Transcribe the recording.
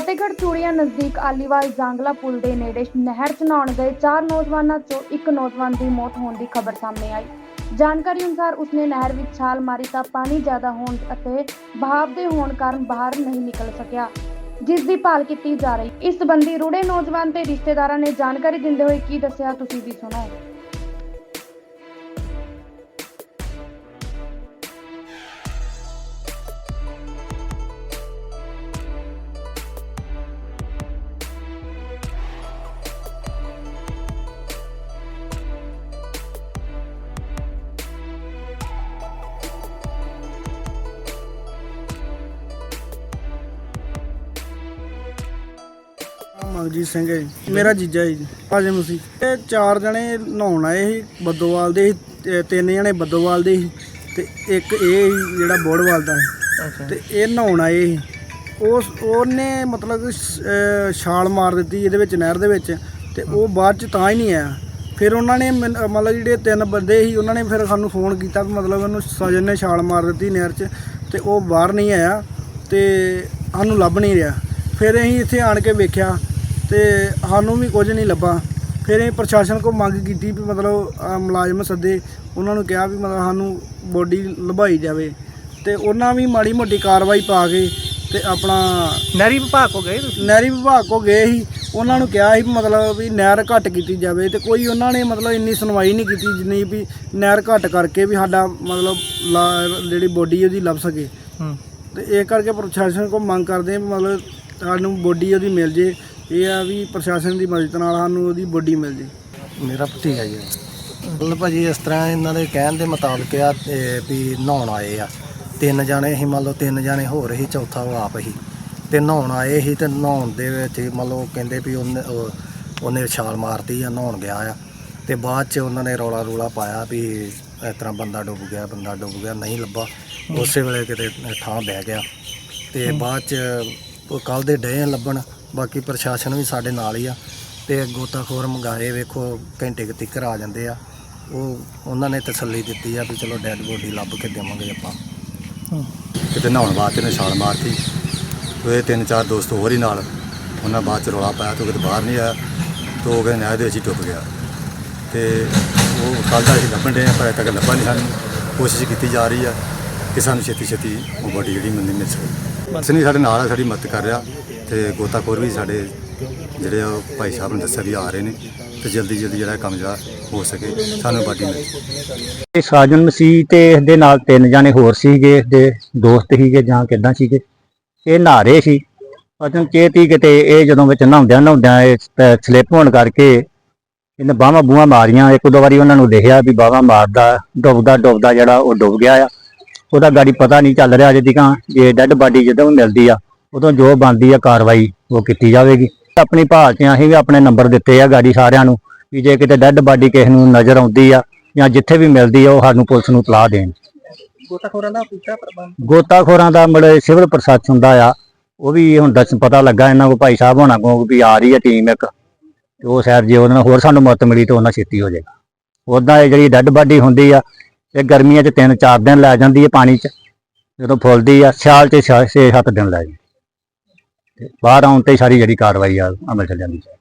ਫਤਿਹਗੜ੍ਹ ਚੂੜੀਆਂ ਨਜ਼ਦੀਕ ਆਲੀਵਾਲ ਜਾਂਗਲਾ ਪੁਲ ਦੇ ਨੇੜੇ ਨਹਿਰ 'ਚ ਨਹਾਉਣ ਗਏ ਚਾਰ ਨੌਜਵਾਨਾਂ 'ਚੋਂ ਇੱਕ ਨੌਜਵਾਨ ਦੀ ਮੌਤ ਹੋਣ ਦੀ ਖਬਰ ਸਾਹਮਣੇ ਆਈ। ਜਾਣਕਾਰੀ ਅਨੁਸਾਰ ਉਸਨੇ ਨਹਿਰ ਵਿੱਚ ਛਾਲ ਮਾਰੀ ਤਾਂ ਪਾਣੀ ਜ਼ਿਆਦਾ ਹੋਣ ਅਤੇ ਬਹਾਵ ਦੇ ਹੋਣ ਕਾਰਨ ਬਾਹਰ ਨਹੀਂ ਨਿਕਲ ਸਕਿਆ, ਜਿਸ ਦੀ ਭਾਲ ਕੀਤੀ ਜਾ ਰਹੀ। ਇਸ ਸੰਬੰਧੀ ਰੁੜੇ ਨੌਜਵਾਨ ਤੇ ਰਿਸ਼ਤੇਦਾਰਾਂ ਨੇ ਜਾਣਕਾਰੀ ਦਿੰਦੇ ਹੋਏ ਕੀ ਦੱਸਿਆ ਤੁਸੀਂ ਵੀ ਸੁਣੋ। ਮਗਜੀਤ ਸਿੰਘ ਹੈ ਜੀ। ਮੇਰਾ ਜੀਜਾ ਹੈ ਜੀ ਭਾਜੇ ਮਸੀ ਇਹ ਚਾਰ ਜਣੇ ਨਹਾਉਣ ਆਏ ਸੀ ਬੱਦੋਵਾਲ ਦੇ ਸੀ, ਤੇ ਤਿੰਨ ਜਣੇ ਬੱਦੋਵਾਲ ਦੇ ਸੀ ਤੇ ਇੱਕ ਇਹ ਸੀ ਜਿਹੜਾ ਬੋੜਵਾਲ ਦਾ ਸੀ। ਤੇ ਇਹ ਨਹਾਉਣ ਆਏ ਸੀ। ਉਸ ਉਹਨੇ ਮਤਲਬ ਸ਼- ਅਹ ਛਾਲ ਮਾਰ ਦਿੱਤੀ ਇਹਦੇ ਵਿੱਚ ਨਹਿਰ ਦੇ ਵਿੱਚ ਤੇ ਉਹ ਬਾਅਦ ਚ ਤਾਂ ਹੀ ਨਹੀਂ ਆਇਆ। ਫਿਰ ਉਹਨਾਂ ਨੇ ਮੈਨ- ਅਹ ਮਤਲਬ ਜਿਹੜੇ ਤਿੰਨ ਬੰਦੇ ਸੀ ਉਹਨਾਂ ਨੇ ਫਿਰ ਸਾਨੂੰ ਫੋਨ ਕੀਤਾ ਵੀ ਮਤਲਬ ਉਹਨੂੰ ਸਜਨ ਨੇ ਛਾਲ ਮਾਰ ਦਿੱਤੀ ਨਹਿਰ 'ਚ ਤੇ ਉਹ ਬਾਹਰ ਨਹੀਂ ਆਇਆ ਤੇ ਸਾਨੂੰ ਲੱਭ ਨਹੀਂ ਰਿਹਾ। ਫਿਰ ਅਸੀਂ ਇੱਥੇ ਆਣ ਕੇ ਵੇਖਿਆ ਤੇ ਸਾਨੂੰ ਵੀ ਕੁਝ ਨਹੀਂ ਲੱਭਾ। ਫਿਰ ਅਸੀਂ ਪ੍ਰਸ਼ਾਸਨ ਕੋਲ ਮੰਗ ਕੀਤੀ ਵੀ ਮਤਲਬ ਮੁਲਾਜ਼ਮ ਸੱਦੇ। ਉਹਨਾਂ ਨੂੰ ਕਿਹਾ ਵੀ ਮਤਲਬ ਸਾਨੂੰ ਬੋਡੀ ਲਭਾਈ ਜਾਵੇ। ਤੇ ਉਹਨਾਂ ਵੀ ਮਾੜੀ ਮੋਟੀ ਕਾਰਵਾਈ ਪਾ ਕੇ ਤੇ ਆਪਣਾ ਨਹਿਰੀ ਵਿਭਾਗ ਕੋ ਗਏ ਤੁਸੀਂ? ਨਹਿਰੀ ਵਿਭਾਗ ਕੋ ਗਏ ਸੀ। ਉਹਨਾਂ ਨੂੰ ਕਿਹਾ ਸੀ ਵੀ ਮਤਲਬ ਵੀ ਨਹਿਰ ਘੱਟ ਕੀਤੀ ਜਾਵੇ ਤੇ ਕੋਈ ਉਹਨਾਂ ਨੇ ਮਤਲਬ ਇੰਨੀ ਸੁਣਵਾਈ ਨਹੀਂ ਕੀਤੀ ਜਿੰਨੀ ਵੀ ਨਹਿਰ ਘੱਟ ਕਰਕੇ ਵੀ ਸਾਡਾ ਮਤਲਬ ਲਾ- ਜਿਹੜੀ ਬੋਡੀ ਉਹਦੀ ਲੱਭ ਸਕੇ। ਹੂੰ। ਤੇ ਇਹ ਕਰਕੇ ਪ੍ਰਸ਼ਾਸਨ ਕੋ ਮੰਗ ਕਰਦੇ ਹਾਂ ਵੀ ਮਤਲਬ ਸਾਨੂੰ ਬੋਡੀ ਉਹਦੀ ਮਿਲ ਜੇ। ਇਹ ਆ ਵੀ ਪ੍ਰਸ਼ਾਸਨ ਦੀ ਮਦਦ ਨਾਲ ਸਾਨੂੰ ਉਹਦੀ ਬੋਡੀ ਮਿਲ ਜੇ। ਮੇਰਾ ਭਤੀਜਾ ਜੀ। ਮਤਲਬ ਭਾਜੀ ਇਸ ਤਰ੍ਹਾਂ ਇਹਨਾਂ ਦੇ ਕਹਿਣ ਦੇ ਮੁਤਾਬਕ ਆ, ਤੇ ਵੀ ਨਹਾਉਣ ਆਏ ਆ। ਤਿੰਨ ਜਾਣੇ ਸੀ, ਮੰਨ ਲਓ ਤਿੰਨ ਜਾਣੇ ਹੋਰ ਸੀ, ਚੌਥਾ ਉਹ ਆਪ ਸੀ। ਤੇ ਨਹਾਉਣ ਆਏ ਸੀ ਤੇ ਨਹਾਉਣ ਦੇ ਵਿੱਚ ਹੀ ਮੰਨ ਲਓ ਕਹਿੰਦੇ ਵੀ ਉਹਨੇ ਉਹਨੇ ਛਾਲ ਮਾਰਤੀ ਆ ਨਹਾਉਣ ਗਿਆ ਆ। ਤੇ ਬਾਅਦ ਚ ਉਹਨਾਂ ਨੇ ਰੌਲਾ ਰੂਲਾ ਪਾਇਆ ਵੀ ਇਸ ਤਰ੍ਹਾਂ ਬੰਦਾ ਡੁੱਬ ਗਿਆ, ਬੰਦਾ ਡੁੱਬ ਗਿਆ, ਨਹੀਂ ਲੱਭਾ। ਉਸੇ ਵੇਲੇ ਕਿਤੇ ਥਾਂ ਬਹਿ ਗਿਆ। ਤੇ ਬਾਅਦ ਚ ਉਹ ਕੱਲ ਦੇ ਡੇ ਲੱਭਣ। ਬਾਕੀ ਪ੍ਰਸ਼ਾਸਨ ਵੀ ਸਾਡੇ ਨਾਲ ਹੀ ਆ ਤੇ ਗੋਤਾਖੋਰ ਮੰਗਾਏ ਵੇਖੋ ਘੰਟੇ ਕੁ ਤੀਕਰ ਆ ਜਾਂਦੇ ਆ। ਉਹ ਉਹਨਾਂ ਨੇ ਤਸੱਲੀ ਦਿੱਤੀ ਆ ਵੀ ਚਲੋ ਡੈੱਡ ਬੋਡੀ ਲੱਭ ਕੇ ਦੇਵਾਂਗੇ ਆਪਾਂ। ਕਿਤੇ ਨਹਾਉਣ ਵਾਸਤੇ ਨੇ ਛਾਲ ਮਾਰਤੀ। ਤੇ ਇਹ ਤਿੰਨ ਚਾਰ ਦੋਸਤ ਹੋਰ ਹੀ ਨਾਲ ਉਹਨਾਂ ਬਾਅਦ ਚ ਰੌਲਾ ਪਾਇਆ ਤੇ ਉਹ ਕਿਤੇ ਬਾਹਰ ਨਹੀਂ ਆਇਆ। ਤੇ ਉਹ ਕਹਿੰਦੇ ਨਹਿਰ ਦੇ ਵਿੱਚ ਹੀ ਡੁੱਬ ਗਿਆ। ਤੇ ਉਹ ਕੱਲ੍ਹ ਦਾ ਅਸੀਂ ਲੱਭਣ ਦੇ ਪਰ ਅਜੇ ਤੱਕ ਲੱਭਾ ਨਹੀਂ ਸਾਨੂੰ। ਕੋਸ਼ਿਸ਼ ਕੀਤੀ ਜਾ ਰਹੀ ਆ ਕਿ ਸਾਨੂੰ ਛੇਤੀ ਛੇਤੀ ਉਹ ਬੋਡੀ ਜਿਹੜੀ ਮਿਲਣੀ ਮਿਲ ਸਕੇ। ਬਸ। ਨਹੀਂ ਸਾਡੇ ਨਾਲ ਆ ਸਾਡੀ ਮਦਦ ਕਰ ਰਿਹਾ। ਤੇ ਗੋਤਾਖੋਰ ਵੀ ਸਾਡੇ ਜਿਹੜੇ ਆ ਭਾਈ ਸਾਹਿਬ ਨੇ ਦੱਸਿਆ ਵੀ ਆ ਰਹੇ ਨੇ ਤੇ ਜਲਦੀ ਜਲਦੀ ਜਿਹੜਾ ਇਹ ਕੰਮ ਜਿਹੜਾ ਹੋ ਸਕੇ, ਸਾਨੂੰ ਬਾਡੀ ਮਿਲ। ਇਹ ਸਾਜਨ ਮਸੀਹ ਤੇ ਇਸ ਨਾਲ ਤਿੰਨ ਜਾਣੇ ਹੋਰ ਸੀਗੇ ਇਸ ਦੋਸਤ ਸੀਗੇ ਜਾਂ ਕਿੱਦਾਂ ਸੀਗੇ? ਇਹ ਨਹਾਰੇ ਸੀ। ਅਜਨ ਚੇਤੀ ਕਿਤੇ ਇਹ ਜਦੋਂ ਵਿੱਚ ਨਹਾਉਂਦਿਆਂ ਨਹਾਉਂਦਿਆਂ ਇਹ ਸਲਿੱਪ ਹੋਣ ਕਰਕੇ ਇਹਨੇ ਬਾਹਾਂ ਬੂਹਾਂ ਮਾਰੀਆਂ। ਇੱਕ ਦੋ ਵਾਰੀ ਉਹਨਾਂ ਨੂੰ ਦੇਖਿਆ ਵੀ ਬਾਹਾਂ ਮਾਰਦਾ, ਡੁੱਬਦਾ ਡੁੱਬਦਾ ਜਿਹੜਾ ਉਹ ਡੁੱਬ ਗਿਆ ਆ। ਉਹਦਾ ਗਾੜੀ ਪਤਾ ਨਹੀਂ ਚੱਲ ਰਿਹਾ ਅਜੇ ਤੀਕਾਂ, ਜੇ ਡੈੱਡ ਬਾਡੀ ਜਦੋਂ ਮਿਲਦੀ ਆ ਉਦੋਂ ਜੋ ਬਣਦੀ ਆ ਕਾਰਵਾਈ ਉਹ ਕੀਤੀ ਜਾਵੇਗੀ। ਆਪਣੀ ਭਾਲ 'ਚ ਅਸੀਂ ਵੀ ਆਪਣੇ ਨੰਬਰ ਦਿੱਤੇ ਆ ਗਾੜੀ ਸਾਰਿਆਂ ਨੂੰ ਵੀ ਜੇ ਕਿਤੇ ਡੈੱਡ ਬਾਡੀ ਕਿਸੇ ਨੂੰ ਨਜ਼ਰ ਆਉਂਦੀ ਆ ਜਾਂ ਜਿੱਥੇ ਵੀ ਮਿਲਦੀ ਆ ਉਹ ਸਾਨੂੰ ਪੁਲਿਸ ਨੂੰ ਤਲਾਹ ਦੇਣ। ਗੋਤਾਖੋਰਾਂ ਦਾ ਪ੍ਰਬੰਧ? ਗੋਤਾਖੋਰਾਂ ਦਾ ਮੜੇ ਸਿਵਲ ਪ੍ਰਸ਼ਾਸਨ ਦਾ ਆ ਉਹ ਵੀ ਹੁਣ ਦੱਸ ਪਤਾ ਲੱਗਾ ਇਹਨਾਂ ਕੋ ਭਾਈ ਸਾਹਿਬ ਹੋਣਾ ਕੋ ਵੀ ਆ ਰਹੀ ਹੈ ਟੀਮ ਇੱਕ ਤੇ ਉਹ ਸ਼ਾਇਦ ਜੇ ਉਹਨਾਂ ਨਾਲ ਹੋਰ ਸਾਨੂੰ ਮਦਦ ਮਿਲੀ ਤਾਂ ਉਹਨਾਂ ਛੇਤੀ ਹੋ ਜਾਏਗਾ। ਉਦਾਂ ਇਹ ਜਿਹੜੀ ਡੈੱਡ ਬਾਡੀ ਹੁੰਦੀ ਆ ਇਹ ਗਰਮੀਆਂ 'ਚ 3-4 ਦਿਨ ਲੈ ਜਾਂਦੀ ਹੈ ਪਾਣੀ 'ਚ ਜਦੋਂ ਫੁੱਲਦੀ ਆ ਸਿਆਲ 'ਚ 6-7 ਦਿਨ ਲੈ ਜਾਂਦੀ ਬਾਹਰ ਆਉਣ ਤੇ ਹੀ ਸਾਰੀ ਜਿਹੜੀ ਕਾਰਵਾਈ ਆ ਅਮਲ ਚ ਜਾਂਦੀ ਹੈ।